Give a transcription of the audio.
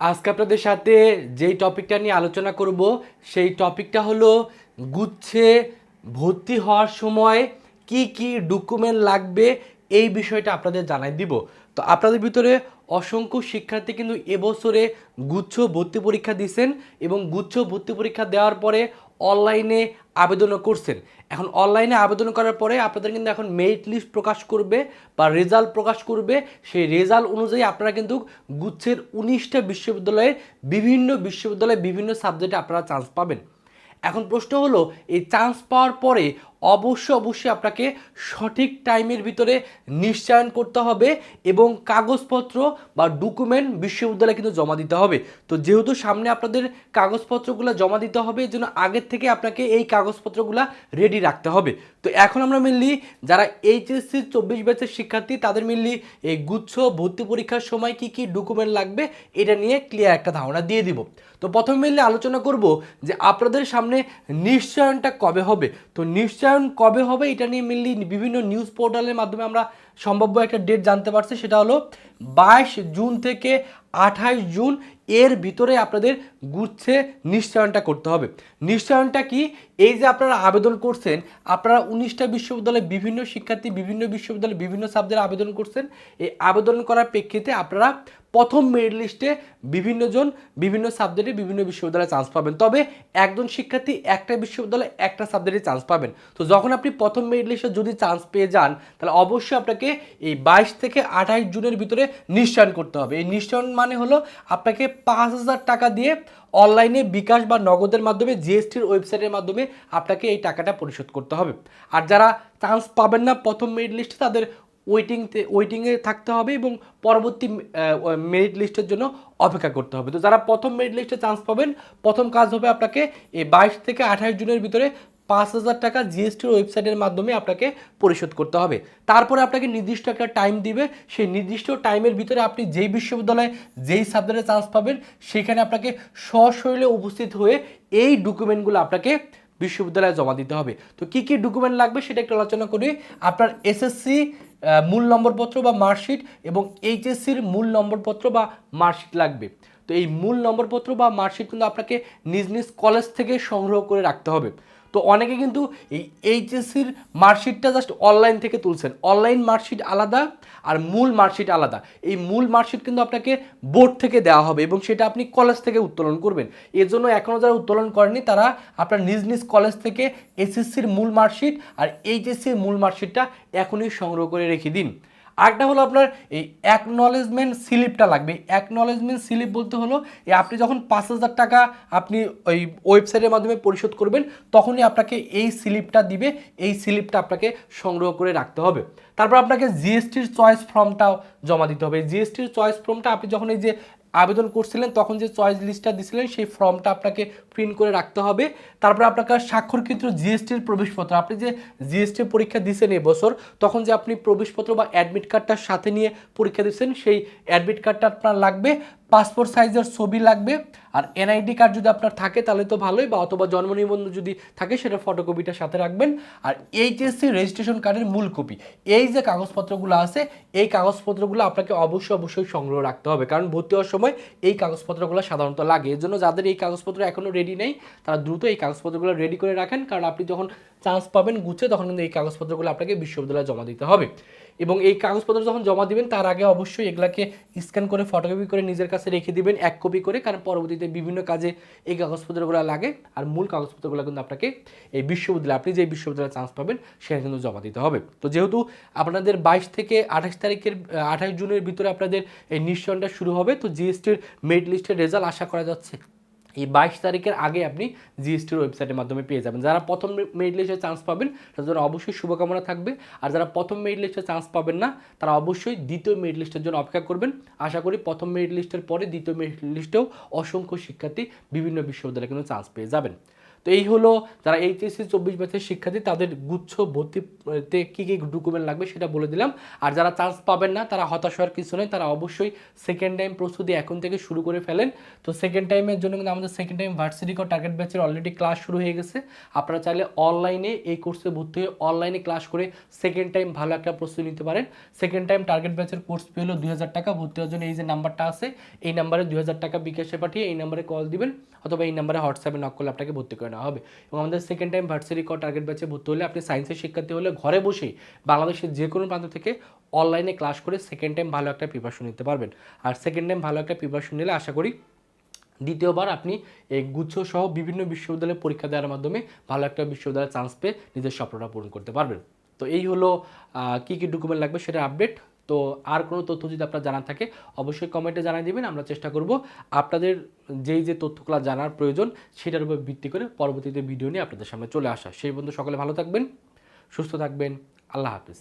আজকে আপনাদের সাথে যেই টপিকটা নিয়ে আলোচনা করব, সেই টপিকটা হলো গুচ্ছে ভর্তি হওয়ার সময় কি কি ডকুমেন্ট লাগবে এই বিষয়টা আপনাদের জানাই দিব। তো আপনাদের ভিতরে অসংখ্য শিক্ষার্থী কিন্তু এবছরে গুচ্ছ ভর্তি পরীক্ষা দিয়েছেন এবং গুচ্ছ ভর্তি পরীক্ষা দেওয়ার পরে অনলাইনে আবেদনও করছেন। এখন অনলাইনে আবেদন করার পরে আপনাদের কিন্তু এখন মেরিট লিস্ট প্রকাশ করবে বা রেজাল্ট প্রকাশ করবে। সেই রেজাল্ট অনুযায়ী আপনারা কিন্তু গুচ্ছের উনিশটা বিশ্ববিদ্যালয়ে বিভিন্ন বিশ্ববিদ্যালয়ে বিভিন্ন সাবজেক্টে আপনারা চান্স পাবেন। এখন প্রশ্ন হলো, এই চান্স পাওয়ার পরে অবশ্যই অবশ্যই আপনাকে সঠিক টাইমের ভিতরে নিশ্চয়ন করতে হবে এবং কাগজপত্র বা ডকুমেন্ট বিশ্ববিদ্যালয়ে কিন্তু জমা দিতে হবে। তো যেহেতু সামনে আপনাদের কাগজপত্রগুলো জমা দিতে হবে এই জন্য আগের থেকে আপনাকে এই কাগজপত্রগুলো রেডি রাখতে হবে। তো এখন আমরা মেনলি যারা এইচএসসি চব্বিশ ব্যাচের শিক্ষার্থী, তাদের মেনলি এই গুচ্ছ, ভর্তি পরীক্ষার সময় কি কি ডকুমেন্ট লাগবে, এটা নিয়ে ক্লিয়ার একটা ধারণা দিয়ে দিব। তো প্রথমে মেনলি আলোচনা করব যে আপনাদের সামনে নিশ্চয়নটা কবে হবে। তো নিশ্চয়ন কবে হবে এটা নিয়ে মেনলি বিভিন্ন নিউজ পোর্টালের মাধ্যমে আমরা সম্ভাব্য একটা ডেট জানতে পারছি, সেটা হলো বাইশ জুন থেকে আঠাশ জুন। এর ভিতরে আপনাদের গুচ্ছে নিশ্চয়নটা করতে হবে। নিশ্চয়নটা কি? এই যে আপনারা আবেদন করছেন, আপনারা উনিশটা বিশ্ববিদ্যালয়ে বিভিন্ন শিক্ষার্থী, বিভিন্ন বিশ্ববিদ্যালয়ে বিভিন্ন সাবজেক্টে আবেদন করছেন। এই আবেদন করার প্রেক্ষিতে আপনারা প্রথম মেরিট লিস্টে বিভিন্ন জন বিভিন্ন সাবজেক্টে বিভিন্ন বিশ্ববিদ্যালয়ে চান্স পাবেন। তবে একজন শিক্ষার্থী একটা বিশ্ববিদ্যালয়ে একটা সাবজেক্টে চান্স পাবেন। তো যখন আপনি প্রথম মেরিট লিস্টে যদি চান্স পেয়ে যান, তাহলে অবশ্যই আপনাকে এই বাইশ থেকে আঠাশ জুনের ভিতরে নিশ্চয়ন করতে হবে। এই নিশ্চয়ন মানে হলো আপনাকে পাঁচ হাজার টাকা দিয়ে অনলাইনে বিকাশ বা নগদের মাধ্যমে, জিএসটির ওয়েবসাইটের মাধ্যমে আপনাকে এই টাকাটা পরিশোধ করতে হবে। আর যারা চান্স পাবেন না প্রথম মেরিট লিস্টে তাদের ওয়েটিংতে ওয়েটিংয়ে থাকতে হবে এবং পরবর্তী মেরিট লিস্টের জন্য অপেক্ষা করতে হবে। তো যারা প্রথম মেরিট লিস্টে চান্স পাবেন, প্রথম কাজ হবে আপনাকে এই বাইশ থেকে আঠাশ জুনের ভিতরে পাঁচ হাজার টাকা জিএসটির ওয়েবসাইটের মাধ্যমে আপনাকে পরিশোধ করতে হবে। তারপরে আপনাকে নির্দিষ্ট একটা টাইম দিবে। সেই নির্দিষ্ট টাইমের ভিতরে আপনি যেই বিশ্ববিদ্যালয়ে যেই সাবজেক্টে চান্স পাবেন, সেখানে আপনাকে সশরীরে উপস্থিত হয়ে এই ডকুমেন্টগুলো আপনাকে বিশ্ববিদ্যালয়ে জমা দিতে হবে। তো কি কি ডকুমেন্ট লাগবে সেটা একটু আলোচনা করি। আপনার এসএসসি মূল নম্বরপত্র বা মার্কশিট এবং এইচএসসির মূল নম্বরপত্র বা মার্কশিট লাগবে। তো এই মূল নম্বরপত্র বা মার্কশিট কিন্তু আপনাকে নিজ নিজ কলেজ থেকে সংগ্রহ করে রাখতে হবে। তো অনেকে কিন্তু এই এইচএসসির মার্কশিটটা জাস্ট অনলাইন থেকে তুলছেন। অনলাইন মার্কশিট আলাদা আর মূল মার্কশিট আলাদা। এই মূল মার্কশিট কিন্তু আপনাকে বোর্ড থেকে দেওয়া হবে এবং সেটা আপনি কলেজ থেকে উত্তোলন করবেন। এর জন্য এখনও যারা উত্তোলন করেনি তারা আপনার নিজ নিজ কলেজ থেকে এসএসসির মূল মার্কশিট আর এইচএসসির মূল মার্কশিটটা এখনই সংগ্রহ করে রেখে দিন। আরেকটা হলো আপনার এই অ্যাকনলেজমেন্ট স্লিপটা লাগবে। অ্যাকনলেজমেন্ট স্লিপ বলতে হলো, এই আপনি যখন পাঁচ হাজার টাকা আপনি ওই ওয়েবসাইটের মাধ্যমে পরিশোধ করবেন, তখনই আপনাকে এই স্লিপটা দিবে, এই স্লিপটা আপনাকে সংগ্রহ করে রাখতে হবে। তারপর আপনাকে জিএসটির চয়েস ফর্মটাও জমা দিতে হবে। জিএসটির চয়েস ফর্মটা আপনি যখন এই যে আবেদন করছিলেন, তখন যে চয়েস লিস্টটা দিছিলেন, সেই ফর্মটা আপনাকে প্রিন্ট করে রাখতে হবে। তারপর আপনাকে স্বাক্ষরকৃত জিএসটির প্রবেশপত্র, আপনি যে জিএসটি পরীক্ষা দিয়েছেন এবছর, তখন যে আপনি প্রবেশপত্র বা অ্যাডমিট কার্ডটার সাথে নিয়ে পরীক্ষা দিচ্ছেন সেই অ্যাডমিট কার্ডটা আপনার লাগবে পাসপোর্ট সাইজের ছবি লাগবে, আর এনআইডি কার্ড যদি আপনার থাকে, তাহলে তো ভালোই, বা অথবা জন্ম নিবন্ধন যদি থাকে, সেটা ফটোকপিটা সাথে রাখবেন। আর এইচএসসি রেজিস্ট্রেশন কার্ডের মূল কপি এই যে কাগজপত্রগুলো আছে, এই কাগজপত্রগুলো আপনাকে অবশ্যই অবশ্যই সংগ্রহ রাখতে হবে, কারণ ভর্তি হওয়ার সময় এই কাগজপত্রগুলো সাধারণত লাগে। এর জন্য যাদের এই কাগজপত্র এখনও রেডি নেই, তারা দ্রুত এই কাগজপত্রগুলো রেডি করে রাখেন। কারণ আপনি যখন চান্স পাবেন গুছে তখন কিন্তু এই কাগজপত্রগুলো আপনাকে বিশ্ববিদ্যালয়ে জমা দিতে হবে। এবং এই কাগজপত্র যখন জমা দিবেন, তার আগে অবশ্যই এগুলাকে স্ক্যান করে ফটোকপি করে নিজের কাছে রেখে দিবেন, এক কপি করে, কারণ পরবর্তীতে বিভিন্ন কাজে এই কাগজপত্রগুলো লাগে। আর মূল কাগজপত্রগুলো কিন্তু আপনাকে এই বিশ্ববিদ্যালয়ে, আপনি যে বিশ্ববিদ্যালয়ে চান্স পাবেন, সেখানে কিন্তু জমা দিতে হবে। তো যেহেতু আপনাদের বাইশ থেকে আঠাশ তারিখের, আঠাশ জুনের ভিতরে আপনাদের এই নিশ্চয়নটা শুরু হবে, তো জিএসটির মেরিট লিস্টের রেজাল্ট আশা করা যাচ্ছে। এই বাইশ তারিখের আগে আপনি জিএসটির ওয়েবসাইটের মাধ্যমে পেয়ে যাবেন। যারা প্রথম মেরিট লিস্টে চান্স পাবেন, তাদের অবশ্যই শুভকামনা থাকবে। আর যারা প্রথম মেরিট লিস্টে চান্স পাবেন না, তারা অবশ্যই দ্বিতীয় মেরিট লিস্টের জন্য অপেক্ষা করবেন। আশা করি প্রথম মেরিট লিস্টের পরে দ্বিতীয় মেরিট লিস্টেও অসংখ্য শিক্ষার্থী বিভিন্ন বিশ্ববিদ্যালয়ে কিন্তু চান্স পেয়ে যাবেন। তো এই হলো যারা এইচএসসি চব্বিশ ব্যাচের শিক্ষার্থী, তাদের গুচ্ছ ভর্তিতে কী কী ডকুমেন্ট লাগবে সেটা বলে দিলাম। আর যারা চান্স পাবেন না, তারা হতাশ হওয়ার কিছু নেই, তারা অবশ্যই সেকেন্ড টাইম প্রস্তুতি এখন থেকে শুরু করে ফেলেন। তো সেকেন্ড টাইমের জন্য কিন্তু আমাদের সেকেন্ড টাইম ভার্সিটি কর টার্গেট ব্যাচের অলরেডি ক্লাস শুরু হয়ে গেছে। আপনারা চাইলে অনলাইনে এই কোর্সে ভর্তি হয়ে অনলাইনে ক্লাস করে সেকেন্ড টাইম ভালো একটা প্রস্তুতি নিতে পারেন। সেকেন্ড টাইম টার্গেট ব্যাচের কোর্স ফি হলো দুই হাজার টাকা। ভর্তি হওয়ার জন্য এই যে নাম্বারটা আছে, এই নাম্বারে দুই হাজার টাকা বিকাশে পাঠিয়ে এই নাম্বারে কল দিবেন। অথবা এই নাম্বারে হোয়াটসঅ্যাপে নক করলে আপনাকে ভর্তি করে নেওয়া হবে। এবং আমাদের সেকেন্ড টাইম ভার্সিটি কর টার্গেট ব্যাচে ভর্তি হলে আপনি সায়েন্সের শিক্ষার্থী হলে ঘরে বসেই বাংলাদেশের যে কোনো প্রান্ত থেকে অনলাইনে ক্লাস করে সেকেন্ড টাইম ভালো একটা প্রিপারেশন নিতে পারবেন। আর সেকেন্ড টাইম ভালো একটা প্রিপারেশন নিলে আশা করি দ্বিতীয়বার আপনি এই গুচ্ছ সহ বিভিন্ন বিশ্ববিদ্যালয়ে পরীক্ষা দেওয়ার মাধ্যমে ভালো একটা বিশ্ববিদ্যালয়ে চান্স পেয়ে নিজের স্বপ্নটা পূরণ করতে পারবেন। তো এই হলো কি কি ডকুমেন্ট লাগবে সেটা আপডেট তো আর কোনো তথ্য যদি আপনার জানা থাকে, অবশ্যই কমেন্টে জানিয়ে দেবেন, আমরা চেষ্টা করব আপনাদের যেই যে তথ্যগুলো জানার প্রয়োজন সেটার উপর ভিত্তি করে পরবর্তীতে ভিডিও নিয়ে আপনাদের সামনে চলে আসা। সেই বন্ধু সকলে ভালো থাকবেন, সুস্থ থাকবেন, আল্লাহ হাফিজ।